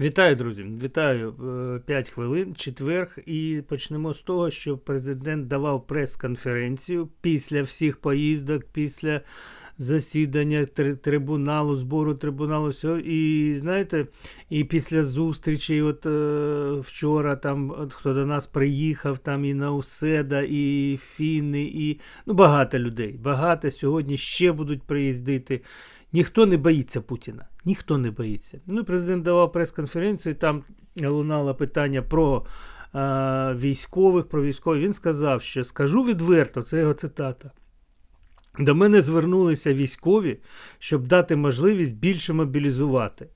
Вітаю, друзі! Вітаю 5 хвилин, четверг, і почнемо з того, що президент давав прес-конференцію після всіх поїздок, після засідання три- трибуналу, збору трибуналу, всього. І знаєте, і після зустрічі, от е, вчора там от, хто до нас приїхав, там і Науседа, і Фіни, і ну, багато людей. Багато сьогодні ще будуть приїздити. Ніхто не боїться Путіна. Ніхто не боїться. Ну, президент давав прес-конференцію, там лунало питання про е, військових, про військових. Він сказав, що скажу відверто, це його цитата. До мене звернулися військові, щоб дати можливість більше мобілізувати.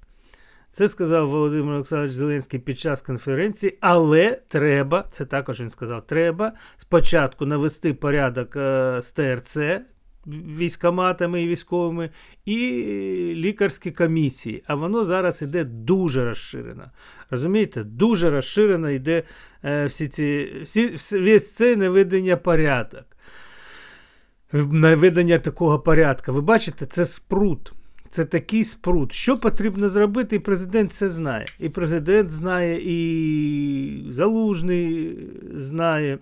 Це сказав Володимир Олександрович Зеленський під час конференції, але треба, це також він сказав, треба спочатку навести порядок е, з ТРЦ військоматами і військовими, і лікарські комісії. А воно зараз іде дуже розширено. Розумієте, дуже розширено йде е, всі ці, всі, весь цей наведення порядок. Наведення такого порядка. Ви бачите, це спрут. Це такий спрут. Що потрібно зробити, і президент це знає. І президент знає, і Залужний знає.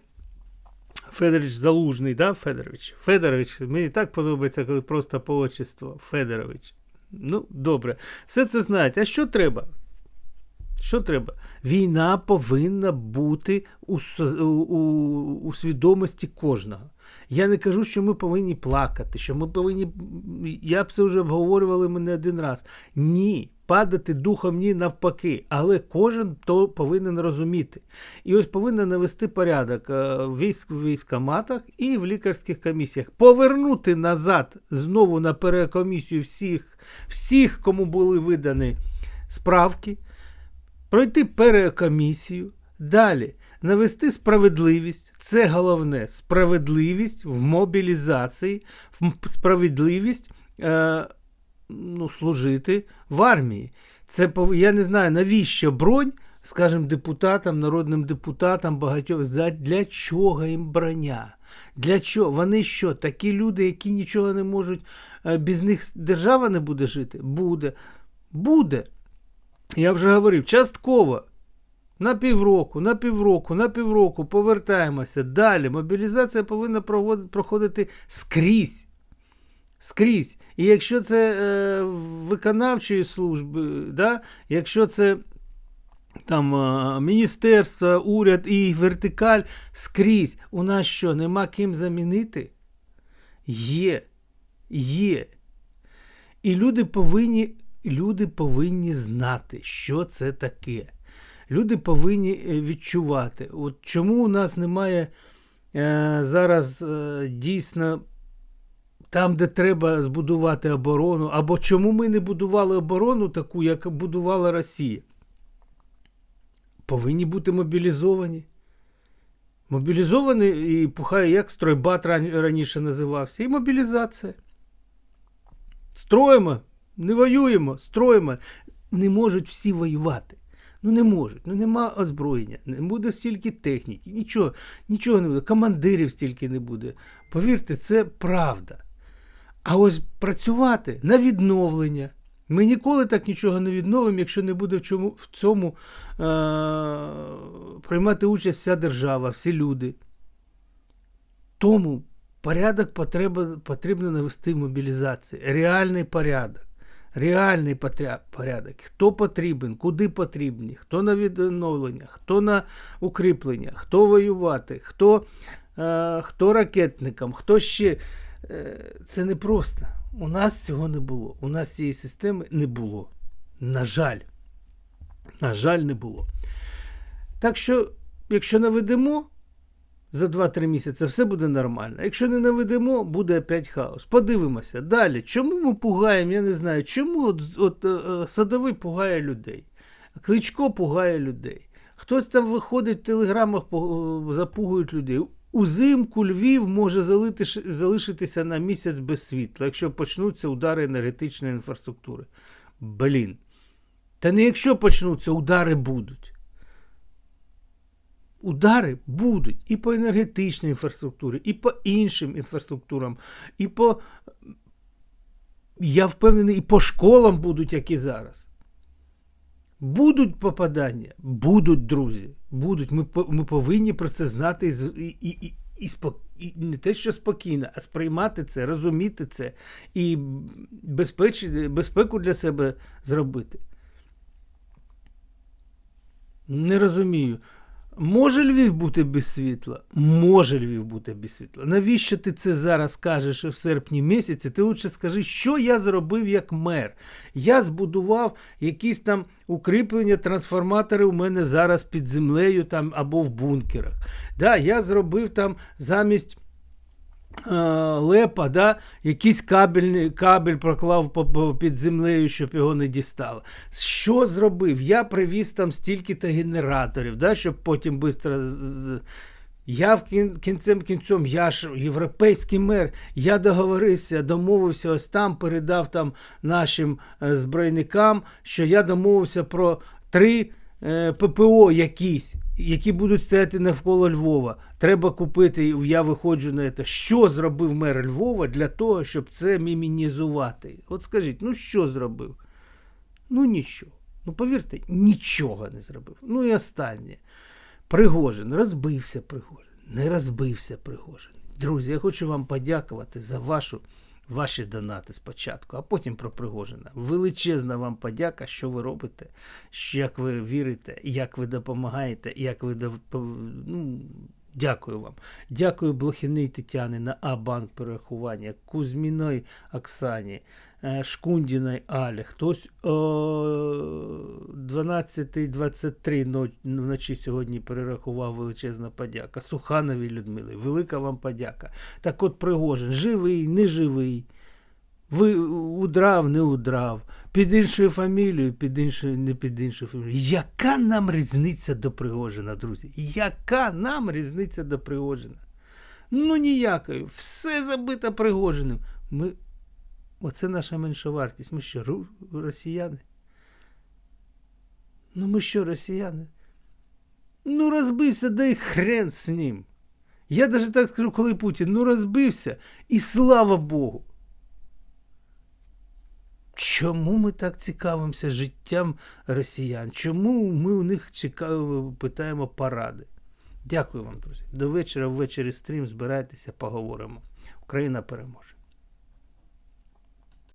Федорович Залужний, да, Федорович? Федорович, мені так подобається, коли просто по отчеству. Федорович. Ну, добре. Все це знають. А що треба? Що треба? Війна повинна бути у, у, у, свідомості кожного. Я не кажу, що ми повинні плакати, що ми повинні. Я б це вже обговорювали ми не один раз. Ні, падати духом ні навпаки. Але кожен то повинен розуміти. І ось повинен навести порядок е, в військ, в військоматах і в лікарських комісіях. Повернути назад знову на перекомісію всіх, всіх, кому були видані справки пройти перекомісію, далі навести справедливість. Це головне справедливість в мобілізації, справедливість е, ну, служити в армії. Це я не знаю, навіщо бронь, скажімо, депутатам, народним депутатам, багатьом для чого їм броня? Для чого? Вони що? Такі люди, які нічого не можуть, е, без них держава не буде жити? Буде. Буде. Я вже говорив, частково. На півроку, на півроку, на півроку повертаємося. Далі. Мобілізація повинна проходити скрізь. Скрізь. І якщо це е, виконавчої служби, да? якщо це там е, міністерство, уряд і вертикаль скрізь. У нас що, нема ким замінити? Є. Є. І люди повинні, люди повинні знати, що це таке. Люди повинні е, відчувати. От чому у нас немає е, зараз е, дійсно там, де треба збудувати оборону, або чому ми не будували оборону таку, як будувала Росія? Повинні бути мобілізовані. Мобілізовані і пухає, як стройбат раніше називався, і мобілізація. Строїмо, не воюємо, строїмо. Не можуть всі воювати. Ну не можуть, ну нема озброєння, не буде стільки техніки, нічого, нічого не буде, командирів стільки не буде. Повірте, це правда. А ось працювати на відновлення. Ми ніколи так нічого не відновимо, якщо не буде в, чому, в цьому е- приймати участь вся держава, всі люди. Тому порядок потреба, потрібно навести в мобілізації. Реальний порядок. Реальний порядок. Хто потрібен, куди потрібні, хто на відновлення, хто на укріплення, хто воювати, хто, е, хто ракетникам, хто ще. Е, це не просто. У нас цього не було. У нас цієї системи не було. На жаль. На жаль, не було. Так що, якщо наведемо за 2-3 місяці, все буде нормально. Якщо не наведемо, буде опять хаос. Подивимося далі. Чому ми пугаємо? Я не знаю. Чому от, от, е, садовий пугає людей? Кличко пугає людей. Хтось там виходить в телеграмах, е, запугують людей. Узимку Львів може залишитися на місяць без світла, якщо почнуться удари енергетичної інфраструктури. Блін. Та не якщо почнуться, удари будуть. Удари будуть і по енергетичній інфраструктурі, і по іншим інфраструктурам, і по. Я впевнений, і по школам будуть, як і зараз. Будуть попадання, будуть друзі. Будуть. Ми, ми повинні про це знати і, і, і, і, не те, що спокійно, а сприймати це, розуміти це і безпеч, безпеку для себе зробити. Не розумію. Може Львів бути без світла? Може Львів бути без світла. Навіщо ти це зараз кажеш в серпні місяці? Ти лучше скажи, що я зробив як мер. Я збудував якісь там укріплення, трансформатори у мене зараз під землею там або в бункерах. Да, я зробив там замість. Е, Лепа, да, якийсь кабель, кабель проклав під землею, щоб його не дістало. Що зробив? Я привіз там стільки-то генераторів, да, щоб потім швидко. Я в кін, кінцем кінцем, я ж європейський мер, я договорився, домовився, ось там передав там нашим е, збройникам, що я домовився про три е, ППО якісь, які будуть стояти навколо Львова. Треба купити, я виходжу на це. Що зробив мер Львова для того, щоб це мінімізувати? От скажіть, ну що зробив? Ну нічого. Ну повірте, нічого не зробив. Ну і останнє. Пригожин, розбився Пригожин, не розбився Пригожин. Друзі, я хочу вам подякувати за вашу, ваші донати спочатку, а потім про Пригожина. Величезна вам подяка, що ви робите, як ви вірите, як ви допомагаєте, як ви ну, Дякую вам. Дякую Блохіний Тетяни на А-банк перерахування, Кузьміної Оксані, е, Шкундіної Алі. Хтось о 12.23 но- вночі сьогодні перерахував величезна подяка. Сухановій Людмилі, велика вам подяка. Так от Пригожин, живий, не живий. Ви удрав, не удрав, під іншою фамілією, під іншою, не під іншою фамілією. Яка нам різниця до Пригожина, друзі? Яка нам різниця до Пригожина? Ну ніякої. Все забито Пригожиним. Ми... Оце наша менша вартість. Ми що, росіяни? Ну ми що, росіяни? Ну розбився, да й хрен з ним. Я навіть так скажу, коли Путін, ну розбився, і слава Богу. Чому ми так цікавимося життям росіян? Чому ми у них чекаємо, питаємо поради? Дякую вам, друзі. До вечора, ввечері стрім. Збирайтеся, поговоримо. Україна переможе.